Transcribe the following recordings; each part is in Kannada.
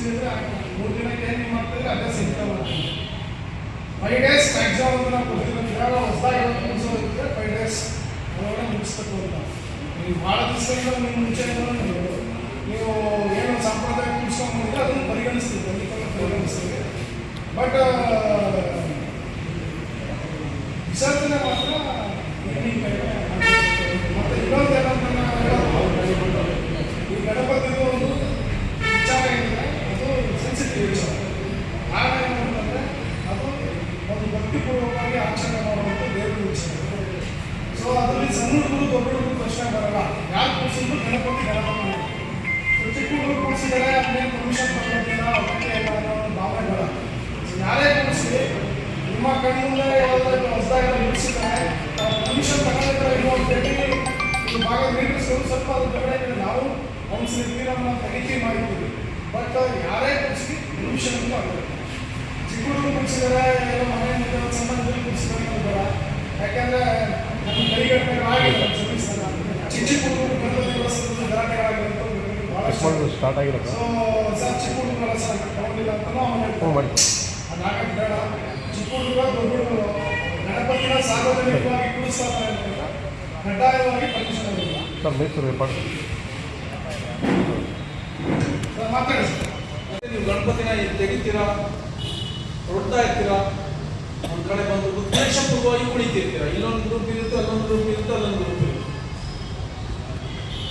ಮುಗಿಸಿದ್ರೆ ಮೂರು ಜನಕ್ಕೆ ಏನು ಮಾಡ್ತಿದ್ರೆ ಅದೇ ಸಿಗ್ತಾ ಮಾಡ್ತೀನಿ ಫೈವ್ ಡೇಸ್ ಮ್ಯಾಕ್ಸಿಮಮ್ ಅಂತ ನಾವು ಕೊಡ್ತೀವಿ. ಯಾರೋ ಹೊಸದಾಗಿ ಮುಗಿಸೋದಿದ್ರೆ ಫೈವ್ ಡೇಸ್ ಒಳಗಡೆ ಮುಗಿಸ್ಬೇಕು ಅಂತ. ನೀವು ಭಾಳ ದಿವಸದಿಂದ ನಿಮ್ಮ ಮುಂಚೆ ನೀವು ಏನು ಸಂಪ್ರದಾಯ ಮುಗಿಸ್ಕೊಂಡ್ಬಂದ್ರೆ ಅದನ್ನು ಪರಿಗಣಿಸ್ತೀವಿ. ಖಂಡಿತ ಪರಿಗಣಿಸ್ತೀವಿ. ಬಟ್ ವಿಸರ್ಜನೆ ಮಾತ್ರ ಮತ್ತೆ ಇನ್ನೊಂದು ಏನಂತ ಈ ಗಣಪತಿದು ಒಂದು ವಿಚಾರ ಏನಿದೆ ಅದು ಸೆನ್ಸಿಟಿವ್ ವಿಚಾರ ಕಾರಣ ಅದು ಒಂದು ಭಕ್ತಿಪೂರ್ವಕವಾಗಿ ಆಚರಣೆ ಮಾಡುವಂಥ ದೇವರು ವಿಚಾರ ಸೊ ಅದರಲ್ಲಿ ಸಣ್ಣ ದೊಡ್ಡ ಪ್ರಶ್ನೆ ಬರಲ್ಲ ಯಾರು ಕೂರಿಸಿದ್ರು ಗಣಪತಿ ಚಿಕ್ಕ ಹುಡುಗರು ಕೂರಿಸಿದರೆ ಅದೇನು ಪರ್ಮಿಷನ್ ಒಂದು ಬರಲ್ಲ ಸೊ ಯಾರೇ ನಿಮ್ಮ ಕಣ್ಣಿಂದ ಯಾವ್ದಾದ್ರು ಹೊಸದಾಗಿ ನಿಲ್ಲಿಸಿದ್ದಾರೆ ಪರ್ಮಿಷನ್ ತಗೊಂಡಿದ್ರೆ ಇನ್ನೂ ಒಂದು ಭೇಟಿ ಈ ಭಾಗ ನಿರ್ಮಿಸೋದು ಸ್ವಲ್ಪ ಅದ್ರ ಕಡೆ ನಾವು ಅನುಸರಿಸಿ ನಮ್ಮ ತನಿಖೆ ಮಾಡಿದ್ದೀವಿ ಬಟ್ ಯಾರೇ ಕೂರಿಸಿ ಪರ್ಮಿಷನ್ ಅಂತ ಆಗಬೇಕು ಚಿಕ್ಕ ಹುಡುಗರು ಕೂರಿಸಿದರೆ ಎಲ್ಲ ಮನೆಯಿಂದ ಸಂಬಂಧದಲ್ಲಿ ಕೂರಿಸಿದ್ರೆ ಬೇಡ ಯಾಕಂದ್ರೆ ನಮ್ಮ ಕೈಗಟ್ಟಲೆ ಆಗಿಲ್ಲ ಸರ್ವಿಸ್ನ ಚಿಕ್ಕ ಚಿಕ್ಕ ಹುಡುಗರು ಬಂದ ಸ್ಟಾರ್ಟ್ ಆಗಿರುತ್ತೆ ಸೊ ಸರ್ ಚಿಕ್ಕ ಹುಡುಗರ ಸರ್ ತಗೊಂಡಿಲ್ಲ ಅಂತ ನಾವು ಮಾಡಿ. ಬೇಡ. ಚಿಕ್ಕ ಹುಡುಗ ದೊಡ್ಡ ಹುಡುಗರು ಗಣಪತಿನ ಸಾರ್ವಜನಿಕವಾಗಿ ಕೂಡಿಸ್ತಾರೆ ಕಡ್ಡಾಯವಾಗಿ ಪರ್ಮಿಷನ್ ಇಲ್ಲ. ಸರ್ ಮೈಸೂರು ಮಾತಾಡಿ ಸರ್. ಗಣಪತಿನ ತೆಗಿತೀರಾ? ಹೊಡ್ತಾ ಇರ್ತೀರಾ? ಒಂದ್ ಕಡೆ ಬಂದು ಉದ್ದೇಶಪೂರ್ವವಾಗಿ ಉಳಿತಿರ್ತೀರಾ? ಇಲ್ಲೊಂದು ಗ್ರೂಪ್ ಇರುತ್ತೆ, ಅಲ್ಲೊಂದು ಗ್ರೂಪ್ ಇರುತ್ತೆ, ಅಲ್ಲೊಂದು ಗ್ರೂಪ್ ಇರುತ್ತೆ.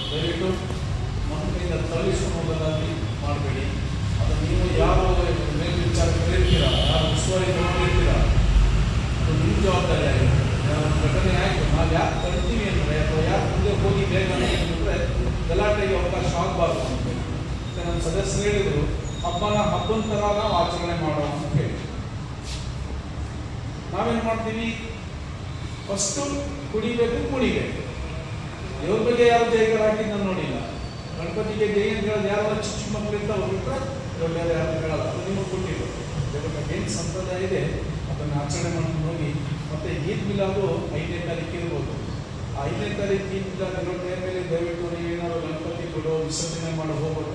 ದಯವಿಟ್ಟು ಮಕ್ಕಳಿಂದ ತಳ್ಳಿಸ್ಕೊಳ್ಳೋದಾಗಿ ಮಾಡಬೇಡಿ. ಅದು ನೀವು ಯಾರು ಮೇಲ್ವಿಚಾರಕರು ಇರ್ತೀರಾ ಯಾರು ಉಸ್ತುವಾರಿ ತಗೊಂಡಿರ್ತೀರಾ ಅದು ನಿಮ್ಮ ಜವಾಬ್ದಾರಿ ಆಗಿರುತ್ತೆ. ಘಟನೆ ಆಯಿತು, ನಾವು ಯಾಕೆ ತರ್ತೀವಿ ಅಂದರೆ, ಅಥವಾ ಯಾಕೆ ಮುಂದೆ ಹೋಗಿ ಬೇಗ ಅಂದರೆ ಗಲಾಟೆಗೆ ಅವಕಾಶ ಆಗಬಾರ್ದು ಅಂತ. ನನ್ನ ಸದಸ್ಯರು ಹೇಳಿದರು ಹಬ್ಬನ ಹಬ್ಬದ ಥರ ನಾವು ಆಚರಣೆ ಮಾಡೋ ಅಂತ ಹೇಳಿ. ನಾವೇನು ಮಾಡ್ತೀವಿ? ಫಸ್ಟು ಕುಡಿಬೇಕು, ಕುಣಿಬೇಕು. ದೇವ್ರ ಬಗ್ಗೆ ಯಾರು ಜೈಗಳು ಹಾಕಿದ್ದು ನಾನು ನೋಡಿಲ್ಲ. ಗಣಪತಿಗೆ ಜೈ ಅಂತ ಹೇಳೋದು ಯಾರು ಚಿಕ್ಕ ಚಿಕ್ಕ ಮಕ್ಕಳಿಂದ ಇರ್ತಾವೆ ಅವ್ರು ಬಿಟ್ಟರೆ ದೊಡ್ಡ ಯಾರು ಹೇಳಲ್ಲ. ಅದು ನಿಮಗೆ ಕೊಟ್ಟಿಲ್ಲ ದೇವ್ರ ಏನು ಸಂಪ್ರದಾಯ ಇದೆ, ಅದನ್ನು ಆಚರಣೆ ಮಾಡ್ಕೊಂಡು ಹೋಗಿ, ಮತ್ತೆ ಈದ್ ಮಿಲಾದು ಐದನೇ ತಾರೀಕು ಇರ್ಬೋದು. ಐದನೇ ತಾರೀಕು ಈದ್ ಮಿಲಾದ್ ಇರೋ ಟೈಮಲ್ಲಿ ದಯವಿಟ್ಟು ನೀವೇನಾದ್ರು ಗಣಪತಿ ಕೊಡೋ ವಿಸರ್ಜನೆ ಮಾಡೋ ಹೋಗ್ಬೋದು